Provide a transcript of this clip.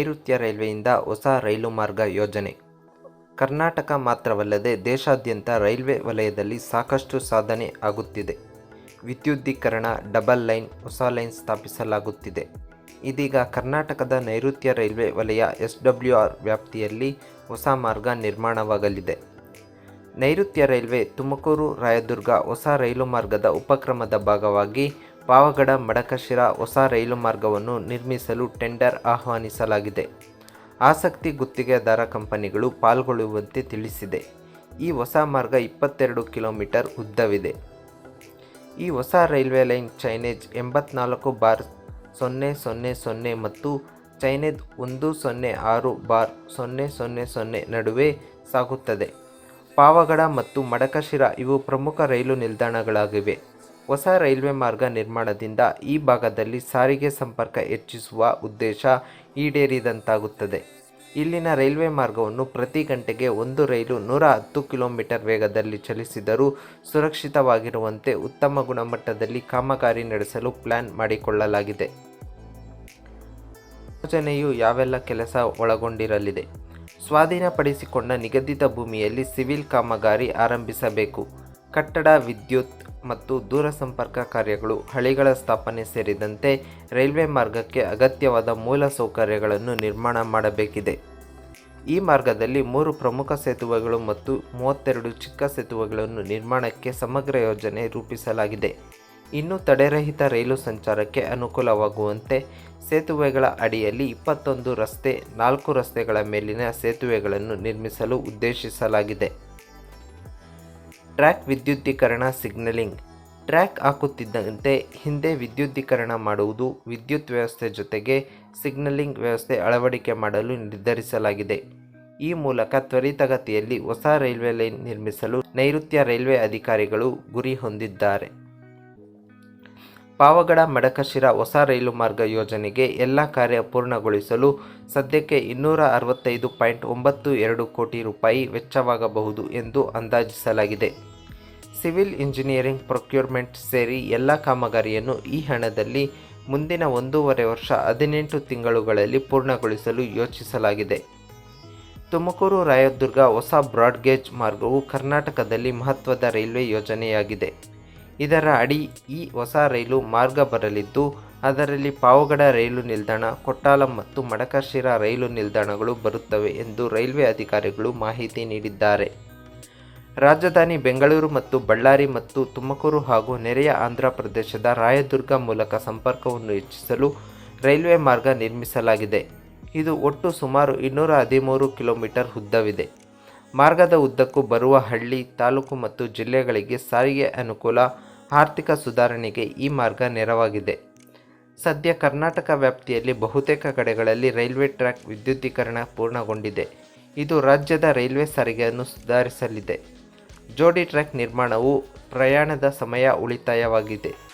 ನೈಋತ್ಯ ರೈಲ್ವೆಯಿಂದ ಹೊಸ ರೈಲು ಮಾರ್ಗ ಯೋಜನೆ. ಕರ್ನಾಟಕ ಮಾತ್ರವಲ್ಲದೆ ದೇಶಾದ್ಯಂತ ರೈಲ್ವೆ ವಲಯದಲ್ಲಿ ಸಾಕಷ್ಟು ಸಾಧನೆ ಆಗುತ್ತಿದೆ. ವಿದ್ಯುದ್ದೀಕರಣ, ಡಬಲ್ ಲೈನ್, ಹೊಸ ಲೈನ್ ಸ್ಥಾಪಿಸಲಾಗುತ್ತಿದೆ. ಇದೀಗ ಕರ್ನಾಟಕದ ನೈಋತ್ಯ ರೈಲ್ವೆ ವಲಯ ಎಸ್ ಡಬ್ಲ್ಯೂ ಆರ್ ವ್ಯಾಪ್ತಿಯಲ್ಲಿ ಹೊಸ ಮಾರ್ಗ ನಿರ್ಮಾಣವಾಗಲಿದೆ. ನೈಋತ್ಯ ರೈಲ್ವೆ ತುಮಕೂರು, ರಾಯದುರ್ಗ ಹೊಸ ರೈಲು ಮಾರ್ಗದ ಉಪಕ್ರಮದ ಭಾಗವಾಗಿ ಪಾವಗಡ ಮಡಕಶಿರ ಹೊಸ ರೈಲು ಮಾರ್ಗವನ್ನು ನಿರ್ಮಿಸಲು ಟೆಂಡರ್ ಆಹ್ವಾನಿಸಲಾಗಿದೆ. ಆಸಕ್ತಿ ಗುತ್ತಿಗೆದಾರ ಕಂಪನಿಗಳು ಪಾಲ್ಗೊಳ್ಳುವಂತೆ ತಿಳಿಸಿದೆ. ಈ ಹೊಸ ಮಾರ್ಗ ಇಪ್ಪತ್ತೆರಡು ಕಿಲೋಮೀಟರ್ ಉದ್ದವಿದೆ. ಈ ಹೊಸ ರೈಲ್ವೆ ಲೈನ್ ಚೈನೇಜ್ ಎಂಬತ್ನಾಲ್ಕು ಬಾರ್ ಸೊನ್ನೆ ಸೊನ್ನೆ ಸೊನ್ನೆ ಮತ್ತು ಚೈನೇಜ್ ಒಂದು ಸೊನ್ನೆ ಆರು ಬಾರ್ ಸೊನ್ನೆ ಸೊನ್ನೆ ಸೊನ್ನೆ ನಡುವೆ ಸಾಗುತ್ತದೆ. ಪಾವಗಡ ಮತ್ತು ಮಡಕಶಿರ ಇವು ಪ್ರಮುಖ ರೈಲು ನಿಲ್ದಾಣಗಳಾಗಿವೆ. ಹೊಸ ರೈಲ್ವೆ ಮಾರ್ಗ ನಿರ್ಮಾಣದಿಂದ ಈ ಭಾಗದಲ್ಲಿ ಸಾರಿಗೆ ಸಂಪರ್ಕ ಹೆಚ್ಚಿಸುವ ಉದ್ದೇಶ ಈಡೇರಿದಂತಾಗುತ್ತದೆ. ಇಲ್ಲಿನ ರೈಲ್ವೆ ಮಾರ್ಗವನ್ನು ಪ್ರತಿ ಗಂಟೆಗೆ ಒಂದು ರೈಲು ನೂರ ಹತ್ತು ಕಿಲೋಮೀಟರ್ ವೇಗದಲ್ಲಿ ಚಲಿಸಿದರೂ ಸುರಕ್ಷಿತವಾಗಿರುವಂತೆ ಉತ್ತಮ ಗುಣಮಟ್ಟದಲ್ಲಿ ಕಾಮಗಾರಿ ನಡೆಸಲು ಪ್ಲಾನ್ ಮಾಡಿಕೊಳ್ಳಲಾಗಿದೆ. ಯೋಜನೆಯು ಯಾವೆಲ್ಲ ಕೆಲಸ ಒಳಗೊಂಡಿರಲಿದೆ? ಸ್ವಾಧೀನಪಡಿಸಿಕೊಂಡ ನಿಗದಿತ ಭೂಮಿಯಲ್ಲಿ ಸಿವಿಲ್ ಕಾಮಗಾರಿ ಆರಂಭಿಸಬೇಕು. ಕಟ್ಟಡ, ವಿದ್ಯುತ್ ಮತ್ತು ದೂರಸಂಪರ್ಕ ಕಾರ್ಯಗಳು ಹಳಿಗಳ ಸ್ಥಾಪನೆ ಸೇರಿದಂತೆ ರೈಲ್ವೆ ಮಾರ್ಗಕ್ಕೆ ಅಗತ್ಯವಾದ ಮೂಲ ಸೌಕರ್ಯಗಳನ್ನು ನಿರ್ಮಾಣ ಮಾಡಬೇಕಿದೆ. ಈ ಮಾರ್ಗದಲ್ಲಿ ಮೂರು ಪ್ರಮುಖ ಸೇತುವೆಗಳು ಮತ್ತು ಮೂವತ್ತೆರಡು ಚಿಕ್ಕ ಸೇತುವೆಗಳನ್ನು ನಿರ್ಮಾಣಕ್ಕೆ ಸಮಗ್ರ ಯೋಜನೆ ರೂಪಿಸಲಾಗಿದೆ. ಇನ್ನು ತಡೆರಹಿತ ರೈಲು ಸಂಚಾರಕ್ಕೆ ಅನುಕೂಲವಾಗುವಂತೆ ಸೇತುವೆಗಳ ಅಡಿಯಲ್ಲಿ ಇಪ್ಪತ್ತೊಂದು ರಸ್ತೆ, ನಾಲ್ಕು ರಸ್ತೆಗಳ ಮೇಲಿನ ಸೇತುವೆಗಳನ್ನು ನಿರ್ಮಿಸಲು ಉದ್ದೇಶಿಸಲಾಗಿದೆ. ಟ್ರ್ಯಾಕ್ ವಿದ್ಯುದ್ದೀಕರಣ ಸಿಗ್ನಲಿಂಗ್. ಟ್ರ್ಯಾಕ್ ಹಾಕುತ್ತಿದ್ದಂತೆ ಹಿಂದೆ ವಿದ್ಯುದ್ದೀಕರಣ ಮಾಡುವುದು ವಿದ್ಯುತ್ ವ್ಯವಸ್ಥೆ ಜೊತೆಗೆ ಸಿಗ್ನಲಿಂಗ್ ವ್ಯವಸ್ಥೆ ಅಳವಡಿಕೆ ಮಾಡಲು ನಿರ್ಧರಿಸಲಾಗಿದೆ. ಈ ಮೂಲಕ ತ್ವರಿತಗತಿಯಲ್ಲಿ ಹೊಸ ರೈಲ್ವೆ ಲೈನ್ ನಿರ್ಮಿಸಲು ನೈಋತ್ಯ ರೈಲ್ವೆ ಅಧಿಕಾರಿಗಳು ಗುರಿ ಹೊಂದಿದ್ದಾರೆ. ಪಾವಗಡ, ಮಡಕಶಿರ ಹೊಸ ರೈಲು ಮಾರ್ಗ ಯೋಜನೆಗೆ ಎಲ್ಲ ಕಾರ್ಯ ಪೂರ್ಣಗೊಳಿಸಲು ಸದ್ಯಕ್ಕೆ ಇನ್ನೂರ ಅರವತ್ತೈದು ಪಾಯಿಂಟ್ ಒಂಬತ್ತು ಎರಡು ಕೋಟಿ ರೂಪಾಯಿ ವೆಚ್ಚವಾಗಬಹುದು ಎಂದು ಅಂದಾಜಿಸಲಾಗಿದೆ. ಸಿವಿಲ್ ಇಂಜಿನಿಯರಿಂಗ್ ಪ್ರೊಕ್ಯೂರ್ಮೆಂಟ್ ಸೇರಿ ಎಲ್ಲ ಕಾಮಗಾರಿಯನ್ನು ಈ ಹಣದಲ್ಲಿ ಮುಂದಿನ ಒಂದೂವರೆ ವರ್ಷ ಹದಿನೆಂಟು ತಿಂಗಳುಗಳಲ್ಲಿ ಪೂರ್ಣಗೊಳಿಸಲು ಯೋಚಿಸಲಾಗಿದೆ. ತುಮಕೂರು ರಾಯದುರ್ಗ ಹೊಸ ಬ್ರಾಡ್ಗೇಜ್ ಮಾರ್ಗವು ಕರ್ನಾಟಕದಲ್ಲಿ ಮಹತ್ವದ ರೈಲ್ವೆ ಯೋಜನೆಯಾಗಿದೆ. ಇದರ ಅಡಿ ಈ ಹೊಸ ರೈಲು ಮಾರ್ಗ ಬರಲಿದ್ದು, ಅದರಲ್ಲಿ ಪಾವಗಡ ರೈಲು ನಿಲ್ದಾಣ, ಕೊಟ್ಟಾಲಂ ಮತ್ತು ಮಡಕಶಿರ ರೈಲು ನಿಲ್ದಾಣಗಳು ಬರುತ್ತವೆ ಎಂದು ರೈಲ್ವೆ ಅಧಿಕಾರಿಗಳು ಮಾಹಿತಿ ನೀಡಿದ್ದಾರೆ. ರಾಜಧಾನಿ ಬೆಂಗಳೂರು ಮತ್ತು ಬಳ್ಳಾರಿ ಮತ್ತು ತುಮಕೂರು ಹಾಗೂ ನೆರೆಯ ಆಂಧ್ರ ಪ್ರದೇಶದ ರಾಯದುರ್ಗ ಮೂಲಕ ಸಂಪರ್ಕವನ್ನು ಹೆಚ್ಚಿಸಲು ರೈಲ್ವೆ ಮಾರ್ಗ ನಿರ್ಮಿಸಲಾಗಿದೆ. ಇದು ಒಟ್ಟು ಸುಮಾರು ಇನ್ನೂರ ಹದಿಮೂರು ಕಿಲೋಮೀಟರ್ ಉದ್ದವಿದೆ. ಮಾರ್ಗದ ಉದ್ದಕ್ಕೂ ಬರುವ ಹಳ್ಳಿ, ತಾಲೂಕು ಮತ್ತು ಜಿಲ್ಲೆಗಳಿಗೆ ಸಾರಿಗೆ ಅನುಕೂಲ, ಆರ್ಥಿಕ ಸುಧಾರಣೆಗೆ ಈ ಮಾರ್ಗ ನೆರವಾಗಿದೆ. ಸದ್ಯ ಕರ್ನಾಟಕ ವ್ಯಾಪ್ತಿಯಲ್ಲಿ ಬಹುತೇಕ ಕಡೆಗಳಲ್ಲಿ ರೈಲ್ವೆ ಟ್ರ್ಯಾಕ್ ವಿದ್ಯುದ್ದೀಕರಣ ಪೂರ್ಣಗೊಂಡಿದೆ. ಇದು ರಾಜ್ಯದ ರೈಲ್ವೆ ಸಾರಿಗೆಯನ್ನು ಸುಧಾರಿಸಲಿದೆ. ಜೋಡಿ ಟ್ರ್ಯಾಕ್ ನಿರ್ಮಾಣವು ಪ್ರಯಾಣದ ಸಮಯ ಉಳಿತಾಯವಾಗಿದೆ.